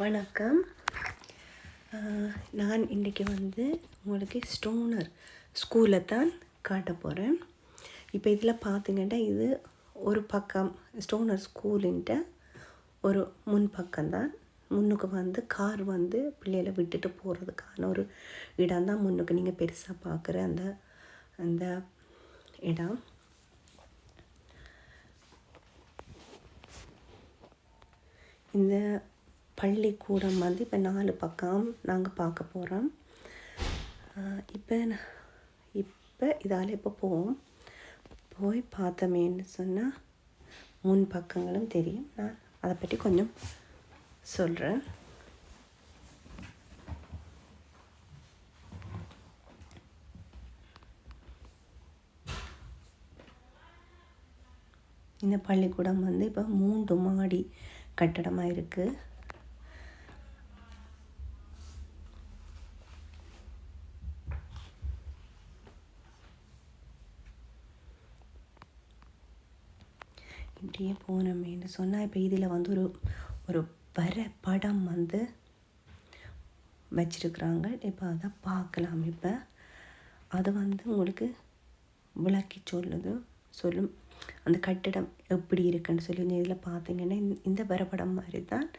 வணக்கம். நான் இன்றைக்கி வந்து உங்களுக்கு ஸ்டோனர் ஸ்கூலை தான் காட்ட போகிறேன் இப்போ இதில் பார்த்திங்கன்னா இது ஒரு பக்கம் ஸ்டோனர் ஸ்கூலுன்ட்ட ஒரு முன் பக்கம்தான் முன்னுக்கு வந்து கார் வந்து பிள்ளைகளை விட்டுட்டு போகிறதுக்கான ஒரு இடம் தான் முன்னுக்கு நீங்கள் பெருசாக பார்க்குற அந்த அந்த இடம். இந்த பள்ளிக்கூடம் வந்து இப்போ நாலு பக்கம் நாங்கள் பார்க்க போகிறோம் இப்போ இப்போ இதால் இப்போ போவோம். போய் பார்த்தோமேன்னு சொன்னால் முன் பக்கங்களும் தெரியும். நான் அதை பற்றி கொஞ்சம் சொல்கிறேன் இந்த பள்ளிக்கூடம் வந்து இப்போ மூன்று மாடி கட்டடமாக இருக்குது இப்படியே அப்படின்னு சொன்னால் இப்போ இதில் வந்து ஒரு ஒரு வர படம் வந்து வச்சிருக்கிறாங்க. இப்போ அதை பார்க்கலாம் இப்போ அது வந்து உங்களுக்கு விளக்கி சொல்லுது. சொல்லும் அந்த கட்டடம் எப்படி இருக்குன்னு சொல்லி இதில் பார்த்தீங்கன்னா இந்த- இந்த வரைபடம் மாதிரி தான்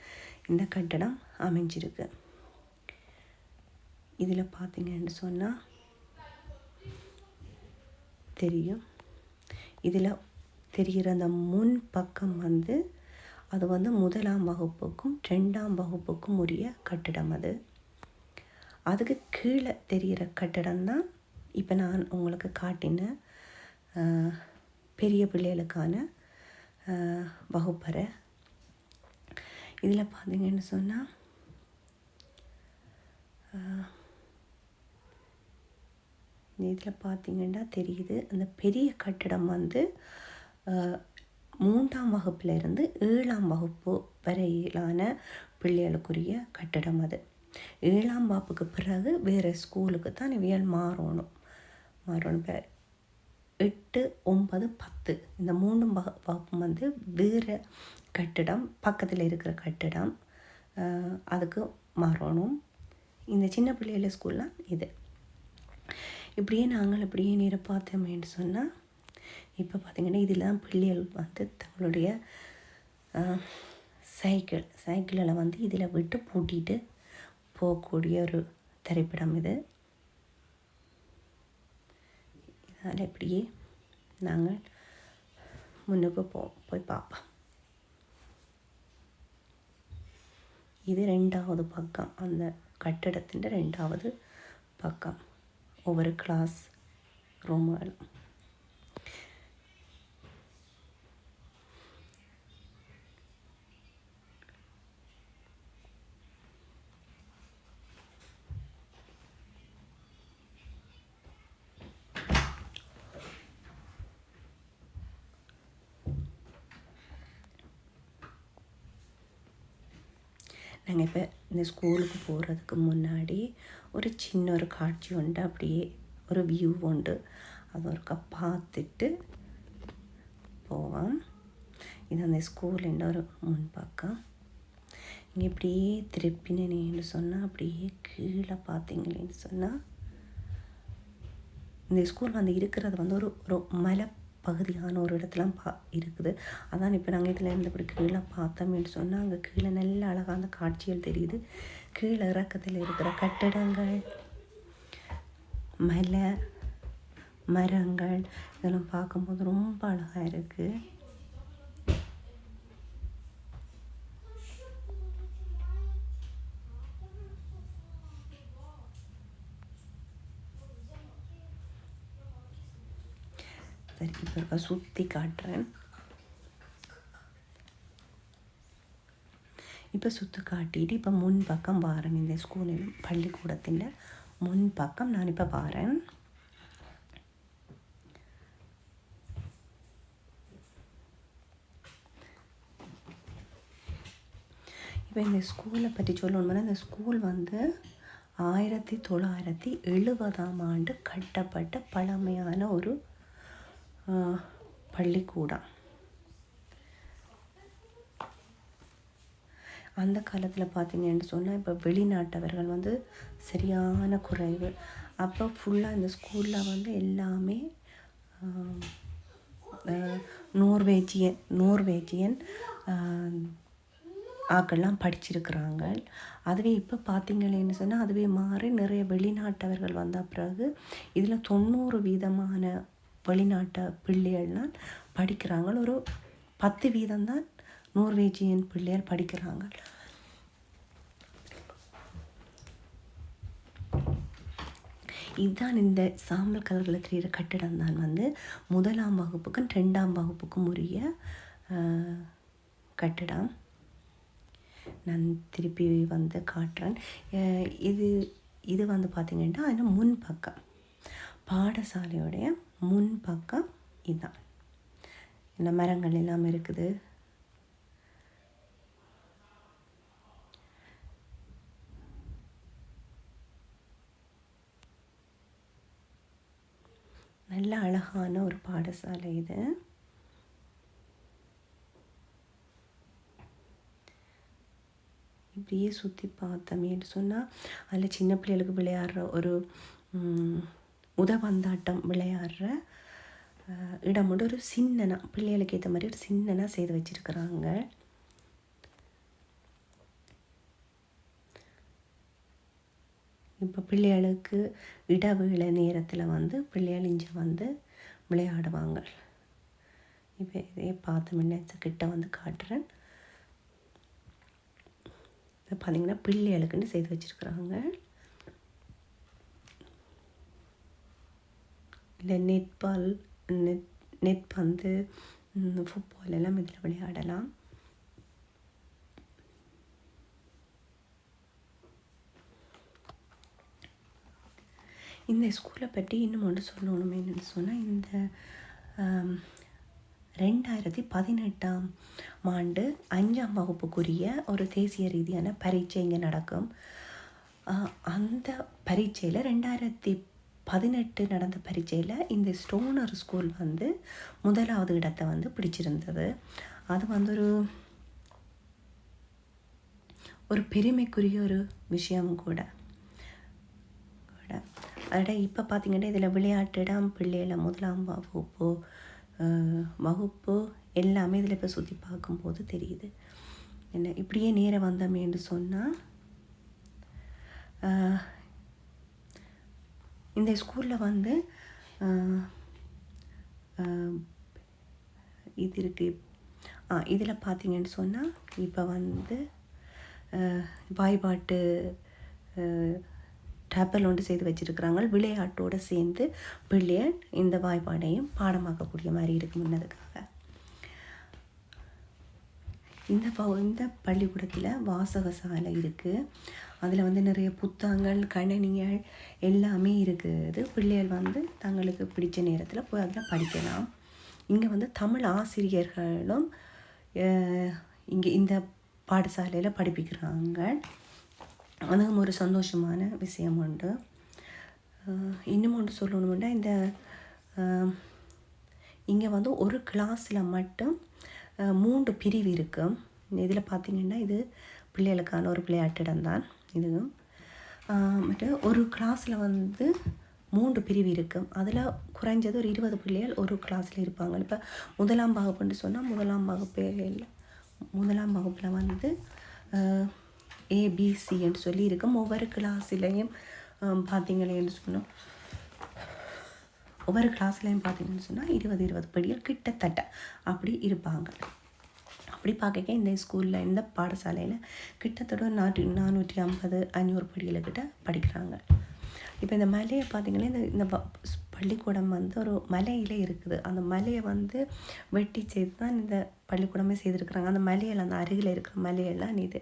இந்த கட்டடம் அமைஞ்சிருக்கு. இதில் பார்த்தீங்கன்னு சொன்னால் தெரியும். இதில் தெரிகிற அந்த முன் பக்கம் வந்து அது வந்து முதலாம் வகுப்புக்கும் ரெண்டாம் வகுப்புக்கும் உரிய கட்டிடம் அது. அதுக்கு கீழே தெரிகிற கட்டிடம் தான் இப்போ நான் உங்களுக்கு காட்டின பெரிய பிள்ளைகளுக்கான வகுப்பறை. இதில் பார்த்தீங்கன்னு சொன்னால் இதில் பார்த்தீங்கன்னா தெரியுது அந்த பெரிய கட்டிடம் வந்து மூன்றாம் வகுப்பிலிருந்து ஏழாம் வகுப்பு வரையிலான பிள்ளைகளுக்குரிய கட்டிடம் அது. ஏழாம் வகுப்புக்கு பிறகு வேறு ஸ்கூலுக்கு தான் இவியல் மாறணும். மாறணும் எட்டு ஒன்பது பத்து. இந்த மூணு வகு வகுப்பும் வந்து வேறு கட்டிடம் பக்கத்தில் இருக்கிற கட்டிடம் அதுக்கு மாறணும். இந்த சின்ன பிள்ளைகள ஸ்கூல்லாம் இது. இப்படியே நாங்கள் இப்படியே நேர பார்த்தோமேன்னு சொன்னால் இப்போ பார்த்தீங்கன்னா இதில் தான் பிள்ளைகள் வந்து தங்களுடைய சைக்கிள் சைக்கிளில் வந்து இதில் விட்டு பூட்டிட்டு போகக்கூடிய ஒரு திரைப்படம் இது. அதனால் இப்படியே நாங்கள் முன்னுக்கு போ போய் பார்ப்போம். இது ரெண்டாவது பக்கம். அந்த கட்டிடத்தின் ரெண்டாவது பக்கம். ஒவ்வொரு கிளாஸ் ரூமுகளும் நாங்கள் இப்போ இந்த ஸ்கூலுக்கு போகிறதுக்கு முன்னாடி ஒரு சின்ன ஒரு காட்சி உண்டு. அப்படியே ஒரு வியூ உண்டு. அது ஒருக்கா பார்த்துட்டு போவோம். இது அந்த ஸ்கூலுன்ற ஒரு முன்பக்கம். இங்கே இப்படியே திருப்பினேன்னு சொன்னால் அப்படியே கீழே பார்த்தீங்களேன்னு சொன்னால் இந்த ஸ்கூல் வந்து இருக்கிறது வந்து ஒரு ஒரு மலை பகுதியான ஒரு இடத்துல பா இருக்குது. அதான் இப்போ நாங்கள் இதில் இருந்து இப்படி கீழே பார்த்தோம்னு சொன்னால் அங்கே கீழே நல்ல அழகான அந்த காட்சிகள் தெரியுது. கீழே இறக்கத்தில் இருக்கிற கட்டடங்கள் மலை மரங்கள் இதெல்லாம் பார்க்கும்போது ரொம்ப அழகாக இருக்குது இப்போ சுற்றி காட்டுறேன். இப்போ சுற்றி காட்டிட்டு இப்போ முன் பக்கம் வாரேன் இந்த ஸ்கூலில் பள்ளிக்கூடத்தின் முன் பக்கம் நான் இப்போ வாரேன் இப்போ இந்த ஸ்கூலை பற்றி சொல்லணும்னா இந்த ஸ்கூல் வந்து ஆயிரத்தி தொள்ளாயிரத்தி எழுபதாம் ஆண்டு கட்டப்பட்ட பழமையான ஒரு பள்ளிக்கூடம் அந்த காலத்தில் பார்த்தீங்கன்னு சொன்னால் இப்போ வெளிநாட்டவர்கள் வந்து சரியான குறைவு. அப்போ ஃபுல்லாக இந்த ஸ்கூலில் வந்து எல்லாமே நோர்வேஜியன் நோர்வேஜியன் ஆக்கள்லாம் படிச்சிருக்கிறாங்க. அதுவே இப்போ பார்த்தீங்களேன்னு சொன்னால் அதுவே மாறி நிறைய வெளிநாட்டவர்கள் வந்த பிறகு இதில் தொண்ணூறு வீதமான வெளிநாட்டு பிள்ளைகள்லாம் படிக்கிறாங்க. ஒரு பத்து வீதம்தான் நோர்வேஜியன் பிள்ளைகள் படிக்கிறாங்க. இதுதான் இந்த சாம்பல் கலரில் தெரிகிற கட்டிடம் தான் வந்து முதலாம் வகுப்புக்கும் ரெண்டாம் வகுப்புக்கும் உரிய கட்டிடம். நான் திருப்பி வந்து காட்டுறேன். இது இது வந்து பார்த்திங்கன்னா அதில் முன் பக்கம் பாடசாலையோடைய முன் பக்கம் இதான். இந்த மரங்கள் எல்லாம் இருக்குது? நல்ல அழகான ஒரு பாடசாலை இது. இப்படியே சுற்றி பார்த்தோமேன்னு சொன்னால் அதில் சின்ன பிள்ளைகளுக்கு விளையாடுற ஒரு உதவந்தாட்டம் விளையாடுற இடம் வந்து ஒரு சின்னனா பிள்ளைகளுக்கு ஏற்ற மாதிரி ஒரு சின்னனாக செய்து வச்சிருக்கிறாங்க. இப்போ பிள்ளைகளுக்கு இடவேளை நேரத்தில் வந்து பிள்ளைகள் இஞ்சி வந்து விளையாடுவாங்க. இப்போ இதே பார்த்து முன்னே கிட்ட வந்து காட்டுறேன். இப்போ பார்த்தீங்கன்னா பிள்ளைகளுக்குன்னு செய்து வச்சுருக்குறாங்க. இல்லை நெட்பால் நெட் நெட் பந்து ஃபுட்பால் எல்லாம் இதில் விளையாடலாம் இந்த ஸ்கூலை பற்றி இன்னும் ஒன்று சொல்லணும் என்னென்னு சொன்னால் இந்த ரெண்டாயிரத்தி பதினெட்டாம் ஆண்டு அஞ்சாம் வகுப்புக்குரிய ஒரு தேசிய ரீதியான பரீட்சை இங்கே நடக்கும். அந்த பரீட்சையில் ரெண்டாயிரத்தி பதினெட்டு நடந்த பரீட்சையில் இந்த ஸ்டோனர் ஸ்கூல் வந்து முதலாவது இடத்தை வந்து பிடிச்சிருந்தது. அது வந்து ஒரு ஒரு பெருமைக்குரிய ஒரு விஷயம் கூட. கூட. அதோட இப்போ பார்த்தீங்கன்னா இதில் விளையாட்டு இடம் முதலாம் வகுப்பு வகுப்பு எல்லாமே இதில் இப்போ சுற்றி பார்க்கும்போது தெரியுது. என்ன இப்படியே நேரம் வந்தோமேன்னு சொன்னால் இந்த ஸ்கூலில் வந்து இது இருக்குது ஆ இதில் பார்த்தீங்கன்னு சொன்னால் இப்போ வந்து வாய்பாட்டு வாய்ப்பாட்டு டேப்பல் ஒன்று செய்து வச்சுருக்குறாங்க. விளையாட்டோடு சேர்ந்து பிள்ளையர் இந்த வாய்ப்பாடையும் பாடமாக்கக்கூடிய மாதிரி இருக்கு முன்னதுக்காக. இந்த ப இந்த பள்ளிக்கூடத்தில் வாசக சாலை இருக்குது அதில் வந்து நிறைய புத்தகங்கள் கணினிகள் எல்லாமே இருக்குது. பிள்ளைகள் வந்து தங்களுக்கு பிடிச்ச நேரத்தில் போய் அதில் படிக்கலாம். இங்கே வந்து தமிழ் ஆசிரியர்களும் இங்கே இந்த பாடசாலையில் படிப்பிக்கிறாங்க. அதுவும் ஒரு சந்தோஷமான விஷயம் உண்டு. இன்னும் ஒன்று சொல்லணும்னா இந்த இங்கே வந்து ஒரு கிளாஸில் மட்டும் மூன்று பிரிவு இருக்குது இதில் பார்த்திங்கன்னா இது பிள்ளைகளுக்கான ஒரு விளையாட்டிடம் தான் இதுவும் மற்ற ஒரு கிளாஸில் வந்து மூன்று பிரிவு இருக்கும் அதில் குறைஞ்சது ஒரு இருபது பிள்ளைகள் ஒரு கிளாஸில் இருப்பாங்க. இப்போ முதலாம் வகுப்புன்னு சொன்னால் முதலாம் வகுப்பில் முதலாம் வகுப்பில் வந்து ஏபிசின்னு சொல்லி இருக்கும். ஒவ்வொரு கிளாஸ்லேயும் பார்த்தீங்களேன்னு சொன்னோம். ஒவ்வொரு கிளாஸ்லேயும் பார்த்தீங்கன்னு சொன்னால் இருபது இருபது படிகள் கிட்டத்தட்ட அப்படி இருப்பாங்க. அப்படி பார்க்க இந்த ஸ்கூலில் இந்த பாடசாலையில் கிட்டத்தட்ட நாட்டு நானூற்றி ஐம்பது ஐநூறு கிட்ட படிக்கிறாங்க. இப்போ இந்த மலையை பார்த்திங்கன்னா இந்த இந்த பள்ளிக்கூடம் வந்து ஒரு மலையில் இருக்குது. அந்த மலையை வந்து வெட்டி செய்து தான் இந்த பள்ளிக்கூடமே செய்திருக்கிறாங்க. அந்த மலையில் அந்த அருகில் இருக்கிற மலையெல்லாம் இது.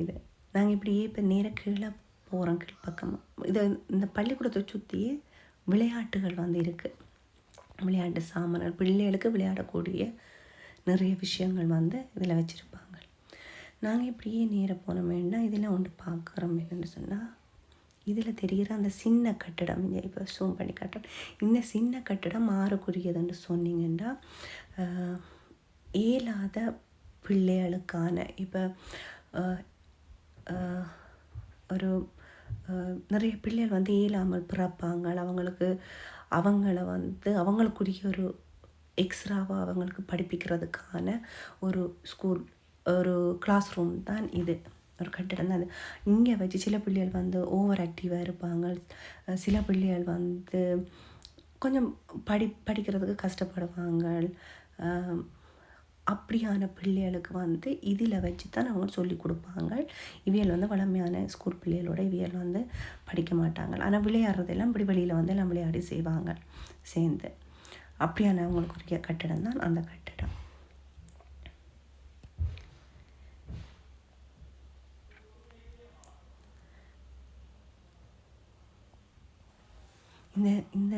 இது. நாங்கள் இப்படியே இப்போ நேர கீழே போகிறோம் கீழ்ப்பக்கமாக இது இந்த பள்ளிக்கூடத்தை சுற்றி விளையாட்டுகள் வந்து இருக்குது விளையாட்டு சாமான்கள் பிள்ளைகளுக்கு விளையாடக்கூடிய நிறைய விஷயங்கள் வந்து இதில் வச்சுருப்பாங்க. நாங்கள் இப்படியே நேராக போன வேண்டாம் இதில் ஒன்று பார்க்குறோம் என்னென்னு சொன்னால் இதில் தெரிகிற அந்த சின்ன கட்டடம் இங்கே இப்போ ஷூம் பண்ணி கட்டடம் இந்த சின்ன கட்டடம் மாறக்கூடியதுன்னு சொன்னீங்கன்னா ஏலாத இயலாத பிள்ளைகளுக்கான இப்போ ஒரு நிறைய பிள்ளைகள் வந்து இயலாமல் பிறப்பாங்க. அவங்களுக்கு அவங்கள வந்து அவங்களுக்குரிய ஒரு எக்ஸ்ட்ராவாக அவங்களுக்கு படிப்பிக்கிறதுக்கான ஒரு ஸ்கூல் ஒரு கிளாஸ் ரூம் தான் இது. ஒரு கட்டிடம் தான் அது இங்கே வச்சு சில பிள்ளைகள் வந்து ஓவர் ஆக்டிவாக இருப்பாங்க. சில பிள்ளைகள் வந்து கொஞ்சம் படி படிக்கிறதுக்கு கஷ்டப்படுவாங்க. அப்படியான பிள்ளைகளுக்கு வந்து இதில் வச்சு தான் அவங்க சொல்லி கொடுப்பாங்க. இவியல் வந்து வளமையான ஸ்கூல் பிள்ளைகளோட இவியல் வந்து படிக்க மாட்டாங்க. ஆனால் விளையாடுறதெல்லாம் இப்படி வெளியில் வந்து எல்லாம் விளையாடி செய்வாங்க. சேர்ந்து. அப்படியானவங்களுக்குரிய கட்டிடம் தான் அந்த கட்டிடம். இந்த இந்த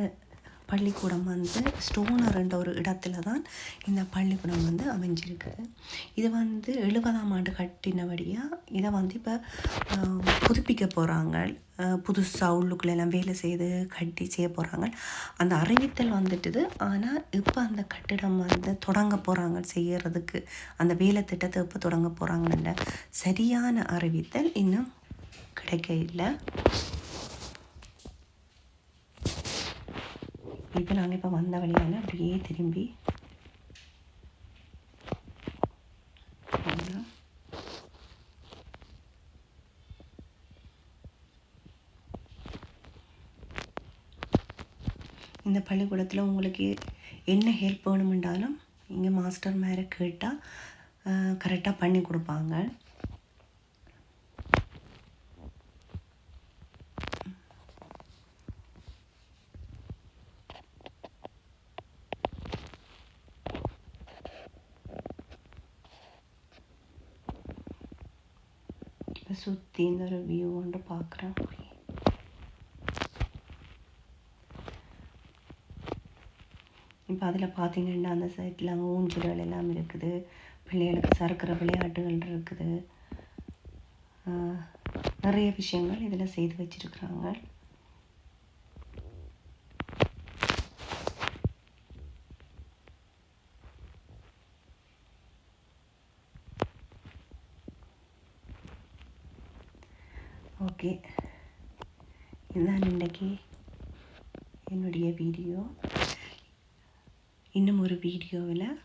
பள்ளிக்கூடம் வந்து ஸ்டோனர்ன்ற ஒரு இடத்துல தான் இந்த பள்ளிக்கூடம் வந்து அமைஞ்சிருக்கு. இது வந்து எழுபதாம் ஆண்டு கட்டினபடியாக இதை வந்து இப்போ புதுப்பிக்க போகிறாங்க புதுசாக உள்ளுக்குள்ள எல்லாம் வேலை செய்து கட்டி செய்ய போகிறாங்க அந்த அறிவித்தல் வந்துட்டுது. ஆனால் இப்போ அந்த கட்டிடம் வந்து தொடங்க போகிறாங்க செய்யறதுக்கு. அந்த வேலை திட்டத்தை இப்போ தொடங்க போகிறாங்கன்ற சரியான அறிவித்தல் இன்னும் கிடைக்க இல்லை இப்போ நாங்கள் இப்போ வந்த வழியால் அப்படியே திரும்பி இந்த பள்ளிக்கூடத்தில் உங்களுக்கு என்ன ஹெல்ப் வேணுமென்றாலும் இங்கே மாஸ்டர் மேலே கேட்டால் கரெக்டாக பண்ணி கொடுப்பாங்க. சுற்றி இந்த ஒரு வியூ ஒன்று பார்க்குறேன் இப்போ அதில் பார்த்தீங்கன்னா அந்த சைட்டில் அங்கே ஊஞ்சல்கள் எல்லாம் இருக்குது. பிள்ளைகளுக்கு சறுக்கிற விளையாட்டுகள் இருக்குது. நிறைய விஷயங்கள் இதில் செய்து வச்சிருக்கிறாங்க ஓகே இதுதான் இன்றைக்கி என்னுடைய வீடியோ இன்னும் ஒரு வீடியோவில்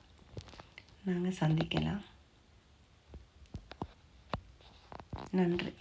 நாங்கள் சந்திக்கலாம். நன்றி.